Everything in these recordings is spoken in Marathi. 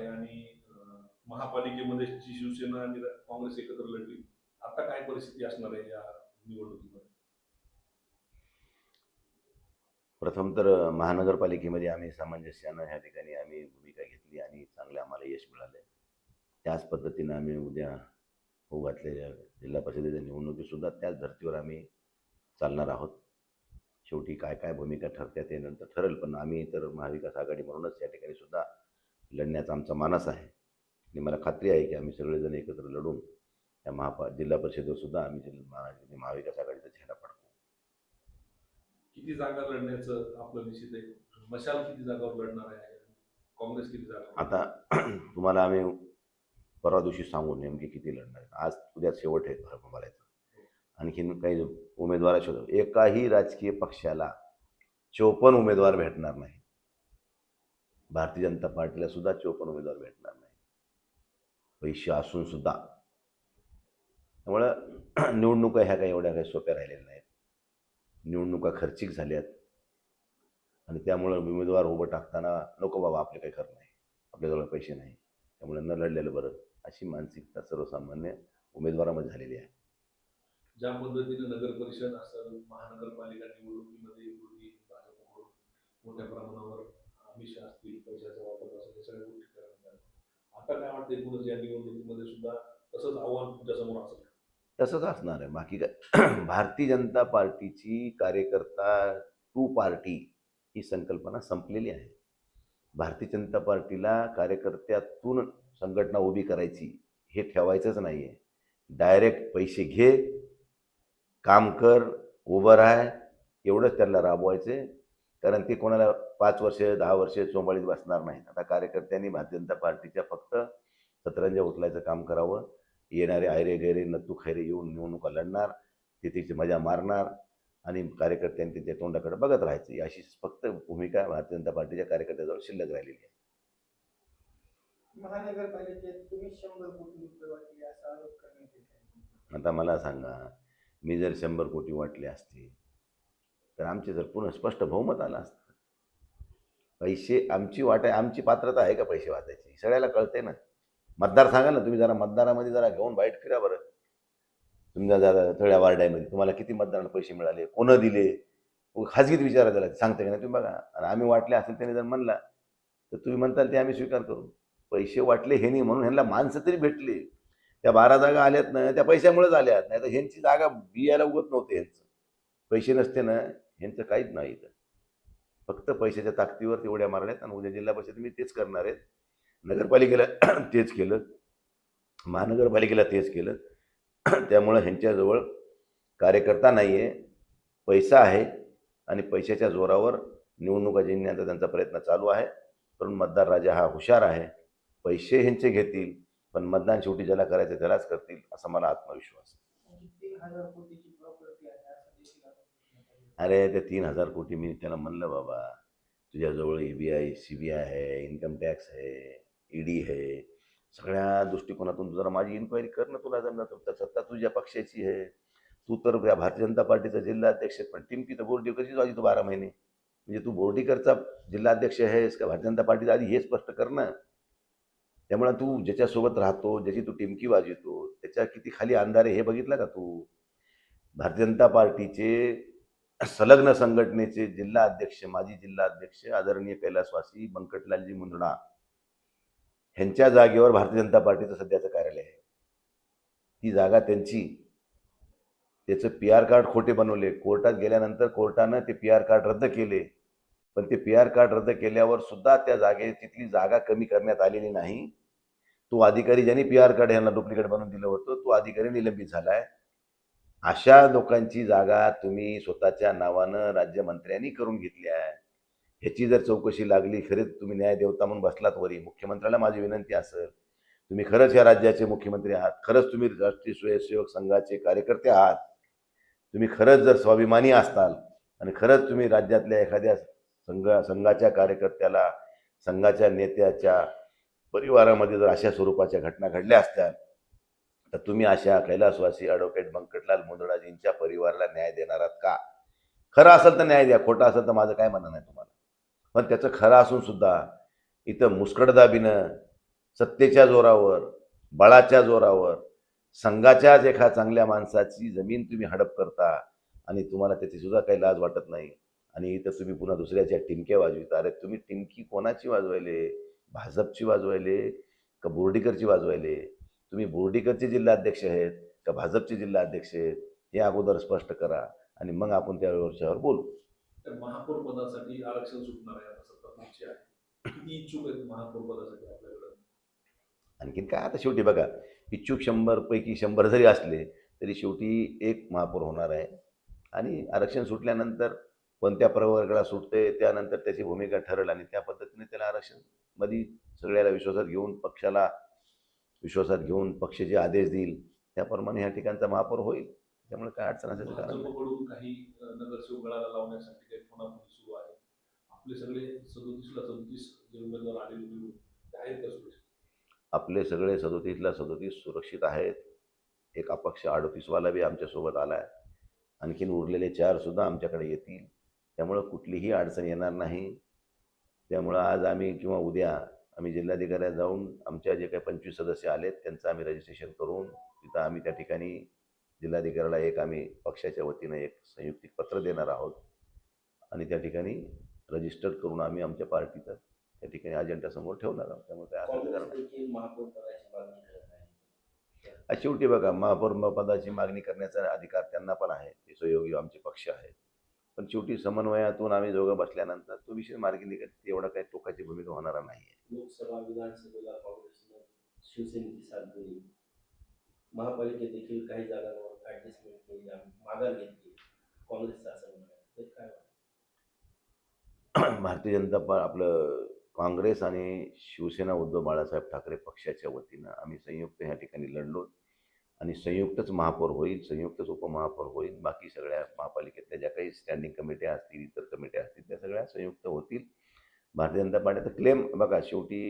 आहे आणि महापालिकेमध्ये जी शिवसेना आणि काँग्रेस एकत्र लढली आता काय परिस्थिती असणार आहे या निवडणुकीमध्ये? प्रथम तर महानगरपालिकेमध्ये आम्ही सामंजस्यानं ह्या ठिकाणी आम्ही भूमिका घेतली आणि चांगलं आम्हाला यश मिळाले त्याच पद्धतीनं आम्ही उद्या होऊ घातलेल्या जिल्हा परिषदेच्या निवडणुकीसुद्धा त्याच धर्तीवर आम्ही चालणार आहोत. शेवटी काय काय भूमिका ठरत्या ते नंतर ठरेल पण आम्ही तर महाविकास आघाडी म्हणूनच या ठिकाणी सुद्धा लढण्याचा आमचा मानस आहे. आणि मला खात्री आहे की आम्ही सगळेजण एकत्र लढून या महापा जिल्हा परिषदेवर सुद्धा आम्ही जिल्हा महा- महाविकास आघाडीचा चेहरा पडतो. किती जागा लढण्याचं आपलं निश्चित आहे? मशाल किती जागावर लढणार आहे? काँग्रेस किती जागा आता तुम्हाला आम्ही परवा दिवशी सांगू नेमके किती लढणार. आज उद्या शेवट आहे बोलायचं. आणखीन काही उमेदवार शोध एकाही राजकीय पक्षाला चोपन्न उमेदवार भेटणार नाही. भारतीय जनता पार्टीला सुद्धा चोपन्न उमेदवार भेटणार नाही. पैसे असून सुद्धा. त्यामुळं निवडणुका ह्या काही एवढ्या काही सोप्या राहिलेल्या नाहीत. निवडणुका खर्चिक झाल्यात. आणि त्यामुळं उमेदवार उभं टाकताना नको बाबा आपले काही खरं नाही. आपल्याजवळ पैसे नाही. त्यामुळे न लढलेलं बरं. अशी मानसिकता सर्वसामान्य उमेदवारामध्ये झालेली आहे. ज्या पद्धतीने नगर परिषद असेल महानगरपालिका निवडणुकीमध्ये पूर्वी भाजपकडून मोठ्या प्रमाणावर आमिष असतील पैशाचा वापर असेल हे सगळ्या गोष्टी करायला आल्या आता काय वाटतं एकूणच या निवडणुकीमध्ये सुद्धा तसंच आव्हान तुमच्यासमोर असेल? तसंच असणार आहे. बाकी काय? भारतीय जनता पार्टीची कार्यकर्ता टू पार्टी ही संकल्पना संपलेली आहे. भारतीय जनता पार्टीला कार्यकर्त्यातून संघटना उभी करायची हे ठेवायचंच नाही आहे डायरेक्ट पैसे घे काम कर उभं राह एवढंच त्यांना राबवायचे कारण ते कोणाला पाच वर्ष दहा वर्ष चोंबाळीत बसणार नाहीत. आता कार्यकर्त्यांनी भारतीय जनता पार्टीच्या फक्त सतरंजा उचलायचं काम करावं. येणारे आयरे गैरे नत्तू खैरे येऊन निवडणुका लढणार ते तिची मजा मारणार आणि कार्यकर्त्यांनी त्यांच्या तोंडाकडे बघत राहायचं. अशी फक्त भूमिका भारतीय जनता पार्टीच्या कार्यकर्त्याजवळ शिल्लक राहिलेली आहे. महानगरपालिकेत तुम्ही शंभर कोटी रुपये वाटले असा आरोप करण्यात येत आहे. आता मला सांगा मी जर शंभर कोटी वाटले असते तर आमचे जर पुन्हा स्पष्ट बहुमत आलं असतं. पैसे आमची वाट आहे आमची पात्रता आहे का पैसे वाचायची? सगळ्याला कळते ना. मतदार सांगा ना तुम्ही जरा मतदारामध्ये जरा घेऊन बाईट फिरा बरं. तुमच्या जरा थोड्या वार्डामध्ये तुम्हाला किती मतदारांना पैसे मिळाले कोणं दिले? खाजगीत विचारा त्याला सांगते का नाही तुम्ही बघा. आणि आम्ही वाटले असेल त्याने जर म्हणला तर तुम्ही म्हणताल ते आम्ही स्वीकार करू. पैसे वाटले हे नाही म्हणून ह्यांना माणसं तरी भेटली. त्या बारा जागा आल्यात ना त्या पैशामुळेच आल्यात. नाही तर ह्यांची जागा बियायला उगत नव्हते ह्यांचं. पैसे नसते ना. ह्यांचं काहीच नाही इथं. फक्त पैशाच्या ताकदीवर तेवढ्या मारण्यात आणि उद्या जिल्हा परिषद मी तेच करणार आहेत नगरपालिकेला तेच केलं. महानगरपालिकेला तेच केलं. त्यामुळं ह्यांच्याजवळ कार्यकर्ता नाही आहे पैसा आहे आणि पैशाच्या जोरावर निवडणुका जिंकण्याचा त्यांचा प्रयत्न चालू आहे. पण मतदार राजा हा हुशार आहे. पैसे ह्यांचे घेतील पण मतदान शेवटी ज्याला करायचं त्यालाच करतील असा मला आत्मविश्वास आहे. म्हणजे तीन हजार कोटीची प्रॉपर्टी आहे असं देखील आरोप करण्यात आले. अरे ते तीन हजार कोटी मी त्याला म्हणलं बाबा तुझ्याजवळ E B I C B I आहे इन्कम टॅक्स आहे ईडी आहे. सगळ्या दृष्टिकोनातून तू जरा माझी इन्क्वायरी कर ना तुला जमलं तर सत्ता तुझ्या पक्षाची आहे. तू तर त्या भारतीय जनता पार्टीचा जिल्हा अध्यक्ष आहे, पण टिमकी तर बोर्डी कशीच वाजी तू बारा महिने? म्हणजे तू बोर्डीकरचा जिल्हा अध्यक्ष आहेस का भारतीय जनता पार्टीचा? आधी हे स्पष्ट कर ना त्यामुळे तू ज्याच्यासोबत राहतो ज्याची तू टिमकी वाजवतो त्याच्या किती खाली अंधारे हे बघितलं का तू? भारतीय जनता पार्टीचे संलग्न संघटनेचे जिल्हा अध्यक्ष माजी जिल्हा अध्यक्ष आदरणीय कैलासवासी बंकटलालजी मुंदडा ह्यांच्या जागेवर भारतीय जनता पार्टीचं सध्याचं कार्यालय आहे. ती जागा त्यांची. त्याचं पी आर कार्ड खोटे बनवले. कोर्टात गेल्यानंतर कोर्टानं ते पी आर कार्ड रद्द केले. पण ते पी आर कार्ड रद्द केल्यावर सुद्धा त्या जागे तिथली जागा कमी करण्यात आलेली नाही. तो अधिकारी ज्यांनी पी आर कार्ड यांना डुप्लिकेट बनवून दिलं होतं तो अधिकारी निलंबित झाला आहे अशा लोकांची जागा तुम्ही स्वतःच्या नावानं राज्यमंत्र्यांनी करून घेतली आहे. ह्याची जर चौकशी लागली खरेच तुम्ही न्यायदेवता म्हणून बसलात वरी. मुख्यमंत्र्याला माझी विनंती असेल तुम्ही खरंच या राज्याचे मुख्यमंत्री आहात. खरंच तुम्ही राष्ट्रीय स्वयंसेवक संघाचे कार्यकर्ते आहात. तुम्ही खरंच जर स्वाभिमानी असताल आणि खरंच तुम्ही राज्यातल्या एखाद्या संघ संघाच्या कार्यकर्त्याला संघाच्या नेत्याच्या परिवारामध्ये जर अशा स्वरूपाच्या घटना घडल्या असत्या तर तुम्ही अशा कैलासवासी ॲडव्होकेट बंकटलाल मुंदडाजींच्या परिवाराला न्याय देणार आहात का? खरं असेल तर न्याय द्या खोटं असेल तर माझं काय म्हणणं नाही तुम्हाला. पण त्याचं खरं असून सुद्धा इथं मुस्कडदाबीनं सत्तेच्या जोरावर बळाच्या जोरावर संघाच्याच एका चांगल्या माणसाची जमीन तुम्ही हडप करता आणि तुम्हाला त्याची सुद्धा काही लाज वाटत नाही. आणि इथं तुम्ही पुन्हा दुसऱ्याच्या टिमक्या वाजविता. अरे तुम्ही टिमकी कोणाची वाजवायले? भाजपची वाजवायले? का बोर्डीकरची वाजवायले? तुम्ही बोर्डीकरचे जिल्हाध्यक्ष आहेत का भाजपचे जिल्हाध्यक्ष आहेत हे अगोदर स्पष्ट करा आणि मग आपण त्या विषयावर बोलू. तर महापौर पदासाठी आरक्षण सुटणार आहे आता सत्ता तुमची आहे. किती इच्छुक आहेत महापौर पदासाठी आपल्याकडे? आणखीन काय आता शेवटी बघा इच्छुक शंभर पैकी शंभर जरी असले तरी शेवटी एक महापौर होणार आहे. आणि आरक्षण सुटल्यानंतर कोणत्या प्रवर्गाला सुटते त्यानंतर त्याची भूमिका ठरेल आणि त्या पद्धतीने त्याला आरक्षणमध्ये सगळ्याला विश्वासात घेऊन पक्षाला विश्वासात घेऊन पक्ष जे आदेश देईल त्याप्रमाणे ह्या ठिकाणचा महापौर होईल. त्यामुळे काय अडचण असेल कारण काही नगरसेवक गळाला लावण्यासाठी काही सुरू आहे. आपले सगळे सदोतीसला सदोतीस जे उमेदवार आलेले निवडून ते आहेत का सुरेश आपले सगळे सदोतीसला सदोतीस सुरक्षित आहेत. एक अपक्ष अडतीसवाला बी आमच्यासोबत आला आहे आणखीन उरलेले चार सुद्धा आमच्याकडे येतील. त्यामुळं कुठलीही अडचण येणार नाही. त्यामुळं आज आम्ही किंवा उद्या आम्ही जिल्हाधिकाऱ्यात जाऊन आमच्या जे काही पंचवीस सदस्य आलेत त्यांचं आम्ही रजिस्ट्रेशन करून तिथं आम्ही त्या ठिकाणी जिल्हाधिकाऱ्याला एक आम्ही पक्षाच्या वतीनं एक संयुक्तिक पत्र देणार आहोत आणि त्या ठिकाणी रजिस्टर करून आम्ही आमच्या पार्टीचं त्या ठिकाणी अजेंडासमोर ठेवणार आहोत. त्यामुळे काय असेल ते काँग्रेस करणार. देखील महापौर पदाची मागणी करत आहे आज शेवटी बघा महापौर पदाची मागणी करण्याचा अधिकार त्यांना पण आहे. ते सहयोगी आमचे पक्ष आहेत. पण शेवटी समन्वयातून आम्ही दोघं बसल्यानंतर तो विषय मार्गी निघत एवढा काही टोकाची भूमिका होणार नाही लोकसभा विधानसभेला काँग्रेसनं शिवसेनेची साथ दिली. महापालिकेत देखील काही जागांवर ऍडजस्टमेंट केली माघार घेतली. काँग्रेसचं असं काय? भारतीय जनता पा आपलं काँग्रेस आणि शिवसेना उद्धव बाळासाहेब ठाकरे पक्षाच्या वतीनं आम्ही संयुक्त ह्या ठिकाणी लढलो. आणि संयुक्तच महापौर होईल संयुक्तच उपमहापौर होईल. बाकी सगळ्या महापालिकेतल्या ज्या काही स्टँडिंग कमिट्या असतील इतर कमिट्या असतील त्या सगळ्या संयुक्त होतील. भारतीय जनता पार्टीचा क्लेम बघा शेवटी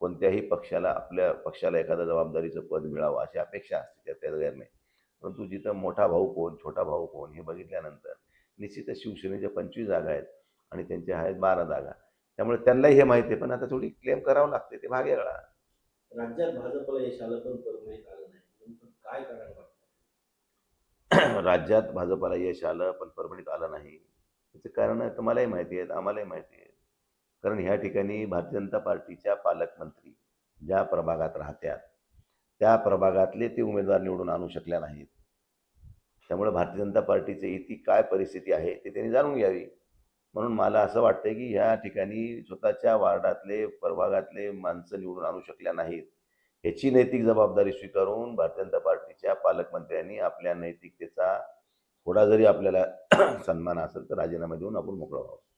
कोणत्याही पक्षाला आपल्या पक्षाला एखादं जबाबदारीचं पद मिळावं अशी अपेक्षा असते त्या गैर नाही परंतु जिथं मोठा भाऊ कोण छोटा भाऊ कोण हे बघितल्यानंतर निश्चितच शिवसेनेच्या पंचवीस जागा आहेत आणि त्यांच्या आहेत बारा जागा त्यामुळे त्यांनाही हे माहिती आहे. पण आता थोडी क्लेम करावं लागते ते भाग वेगळा राज्यात भाजपला यश आलं पण परभणीत आलं नाही नेमकं काय करायला राज्यात भाजपाला यश आलं पण परभणीत आलं नाही. त्याचं कारण तुम्हालाही माहिती आहेत आम्हालाही माहिती आहे कारण ह्या ठिकाणी भारतीय जनता पार्टीच्या पालकमंत्री ज्या प्रभागात राहत्यात त्या प्रभागातले ते उमेदवार निवडून आणू शकल्या नाहीत. त्यामुळे भारतीय जनता पार्टीचे इथे काय परिस्थिती आहे ते त्यांनी जाणून घ्यावी. म्हणून मला असं वाटतं की ह्या ठिकाणी स्वतःच्या वार्डातले प्रभागातले माणसं निवडून आणू शकल्या नाहीत. ह्याची नैतिक जबाबदारी स्वीकारून भारतीय जनता पार्टीच्या पालकमंत्र्यांनी आपल्या नैतिकतेचा थोडा जरी आपल्याला सन्मान असेल तर राजीनामा देऊन आपण मोकळा व्हावं.